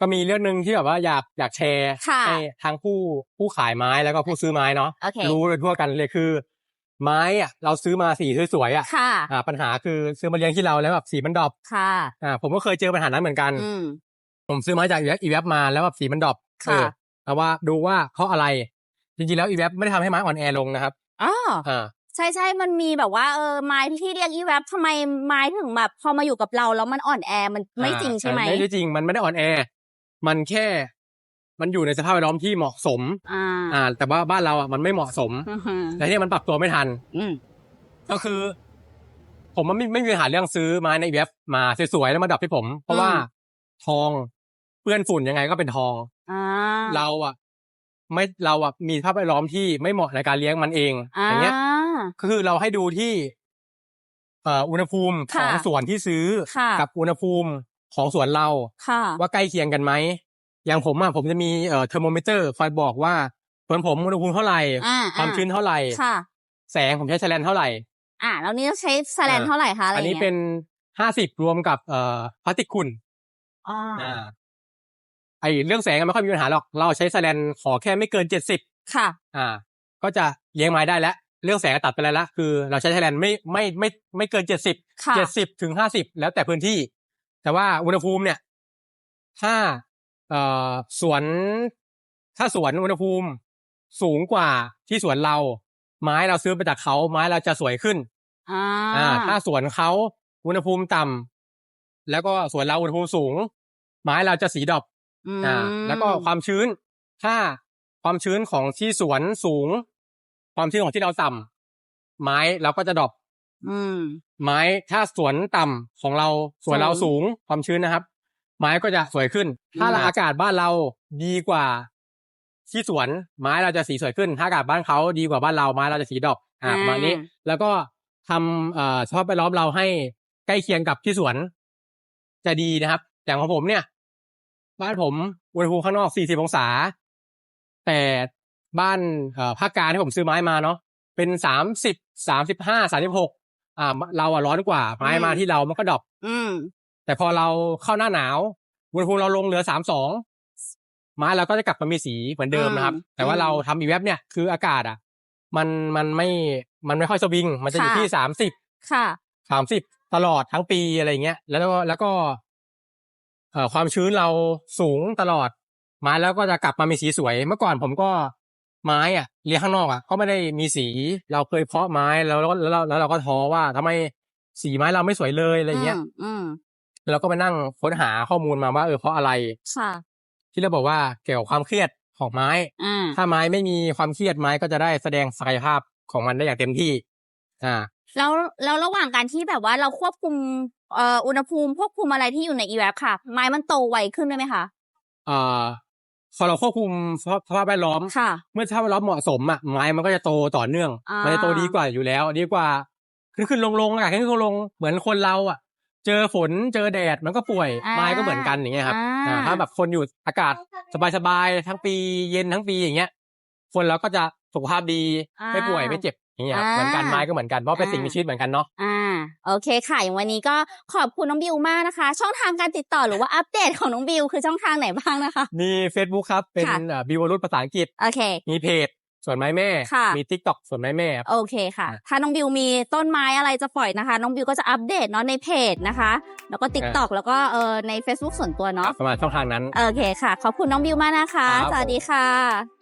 ก็มีเรื่องหนึ่งที่แบบว่าอยากอยากแชร์ค่ะให้ทั้งผู้ผู้ขายไม้แล้วก็ผู้ซื้อไม้เนาะโอเครู้เลยทั่วกันเลยคือ ไม้อะเราซื้อมาสีสวยๆอะค่ะอ่า ปัญหาคือซื้อมาเลี้ยงที่เราแล้วแบบสีมันดรอปค่ะอ่าผมก็เคยเจอปัญหานั้นเหมือนกันอืมผมซื้อไม้จากอีเว็บอีเว็บมาแล้วแบบสีมันดรอปค่ะเออแต่ว่าดูว่าเพราะอะไร จริงๆแล้วอีเว็บไม่ได้ทำให้ไม้อ่อนแอลงนะครับอ๋ออ่าใช่ใช่ มันมีแบบว่าเออไม้ที่เรียกอีแวบทำไมไม้ถึงแบบพอมาอยู่กับเราแล้วมันอ่อนแอมันไม่จริงใช่ไหมอ่าไม่ได้จริงมันไม่ได้อ่อนแอ มันแค่ มันอยู่ในสภาพแวดล้อมที่เหมาะสม อ่าอ่า แต่ว่าบ้านเราอะมันไม่เหมาะสมอือหือแต่ที่มันปรับตัวไม่ทัน อืมก็คือ ผมมันไม่ไม่มีปัญหาเรื่องซื้อไม้ในเว็บมาสวยๆแล้วมาดับให้ผม เพราะว่าทองเปื้อนฝุ่นยังไงก็เป็นทอง อ่า เราอะ ไม่เราอะมีสภาพแวดล้อมที่ไม่เหมาะในการเลี้ยงมันเองอย่างเงี้ย ก็คือเราให้ดูที่เอ่ออุณหภูมิขค่ะองสวนที่ซื้อ ค่ะ กับอุณหภูมิ ของสวนเราค่ะว่าใกล้เคียงกันไหมอย่างผมอะผมจะมีเอ่อเทอร์โมมิเตอร์คอยบอกว่าสวนผมอุณหภูมิเท่าไหร่อ่าความชื้นเท่าไหร่ค่ะแสงผมใช้แสแลนเท่าไหร่ อ่าแล้วนี่ใช้แสแลนอ่าเท่าไหร่คะอะไรอันนี้เงี้ยเป็นห้าสิบรวมกับเอ่อพลาสติกขุ่นอ๋ออ่าไอเรื่องแสงอะไม่ค่อยมีปัญหาหรอก เราใช้แสแลนขอแค่ไม่เกินเจ็ดสิบค่ะ อ่า ก็จะเลี้ยงไม้ได้แล้ว เรื่องแสงตัดไปแล้วละคือ เราใช้แสแลนไม่ไม่ไม่ไม่เกินเจ็ดสิบค่ะเจ็ดสิบถึงห้าสิบแล้วแต่พื้นที่ แต่ว่าอุณหภูมิเนี่ย ถ้าเอ่อสวน ถ้าสวนอุณหภูมิสูงกว่าที่สวนเรา ไม้เราซื้อมาจากเขาไม้เราจะสวยขึ้นอ่าอ่าถ้าสวนเขาอุณหภูมิต่ำแล้วก็สวนเราอุณหภูมิสูง ไม้เราจะสีดอกมอ่า แล้วก็ความชื้น ถ้าความชื้นของที่สวนสูง ความชื้นของที่เราต่ำไม้เราก็จะดรอป อืม ไม้ถ้าสวนต่ำของเราสวนเราสูสูง งความชื้นนะครับ ไม้ก็จะสวยขึ้น ถ้าอืม อากาศบ้านเราดีกว่า ที่สวนไม้เราจะสีสวยขึ้น ถ้าอากาศบ้านเขาดีกว่าบ้านเราไม้เราจะสีดอกอ่าประมาณนี้ แล้วก็ทำเอ่อสภาพแวดล้อมเราให้ใกล้เคียงกับที่สวน จะดีนะครับ อย่างของผมเนี่ย บ้านผมอุณหภูมิข้างนอก 40 องศา แต่บ้านเอ่อภาคกลางที่ผมซื้อไม้มาเนาะเป็น 30 35 36 อ่า เราอะร้อนกว่า ไม้มาที่เรามันก็ดรอปอืมแต่พอเราเข้าหน้าหนาวอุณหภูมิเราลงเหลือ32ไม้เราก็จะกลับมามีสีเหมือนเดิมนะครับอืมแต่ว่าเราทำอีเว็บเนี่ยคืออากาศอะ มันมันไม่มันไม่ค่อยสวิง มันจะอยู่ค่ะที่30ค่ะสามสิบตลอดทั้งปีอะไรเงี้ยแล้วก็แล้วก็ เอ่อความชื้นเราสูงตลอดไม้แล้วก็จะกลับมามีสีสวย เมื่อก่อนผมก็ ไม้อะเลี้ยงข้างนอกอะก็ไม่ได้มีสี เราเคยเพาะไม้แล้วแล้วแล้วแล้วเราก็ท้อว่าทำไมสีไม้เราไม่สวยเลยอะไรเงี้ยมอืมแล้วเราก็ไปนั่งค้นหาข้อมูลมาว่าเออเพราะอะไรค่ะที่เราบอกว่าเกี่ยวกับความเครียดของไม้อ่าถ้าไม้ไม่มีความเครียดไม้ก็จะได้แสดงศักยภาพของมันได้อย่างเต็มที่ อ่า แล้วแล้วระหว่างการที่แบบว่าเราควบคุมเอ่ออุณหภูมิควบคุมอะไรที่อยู่ในอีแวบค่ะ ไม้มันโตไวขึ้นได้ไหมคะเอ่อ พอเราควบคุมสภาพสภาพแวดล้อม ค่ะ เมื่อสภาพแวดล้อมเหมาะสมอะไม้มันก็จะโตต่อเนื่อง อ่ามั มันจะโตดีกว่าอยู่แล้ว ดีกว่าขึ้นขึ้นลงลงอากาศขึ้นขึ้นลงลงเหมือนคนเราอะ เจอฝนเจอแดดมันก็ป่วยอ่าไม้ก็เหมือนกันอย่างเงี้ยครับอ่า อ่าถ้าแบบคนอยู่อากาศสบายๆทั้งปีเย็นทั้งปีอย่างเงี้ย คนเราก็จะสุขภาพดีอ่าไม่ป่วยไม่เจ็บอย่างเงี้ยครับอ่าเหมือนกันไม้ก็เหมือนกันเพราะเป็นสิ่งมีชีวิตเหมือนกันเนาะ อ่า โอเคค่ะอย่างวันนี้ก็ขอบคุณน้องบิวมากนะคะ ช่องทางการติดต่อหรือว่าอัปเดตของน้องบิวคือช่องทางไหนบ้างนะคะ มี Facebook ครับ เป็นค่ะบิวรุษภาษาอังกฤษโอเค มีเพจส่วนไม้แม่ค่ะมี t ิ k t o k ส่วนไม้แม่ครับโอเคค่ะ ถ้าน้องบิวมีต้นไม้อะไรจะปล่อยนะคะ น้องบิวก็จะอัปเดตเนาะในเพจนะคะ แล้วก็ t ิ k t o k แล้วก็เออใน Facebook ส่วนตัวเนาะประมาณช่องทางนั้น โอเคค่ะ ขอบคุณน้องบิวมากนะคะครับสวัสดีค่ะ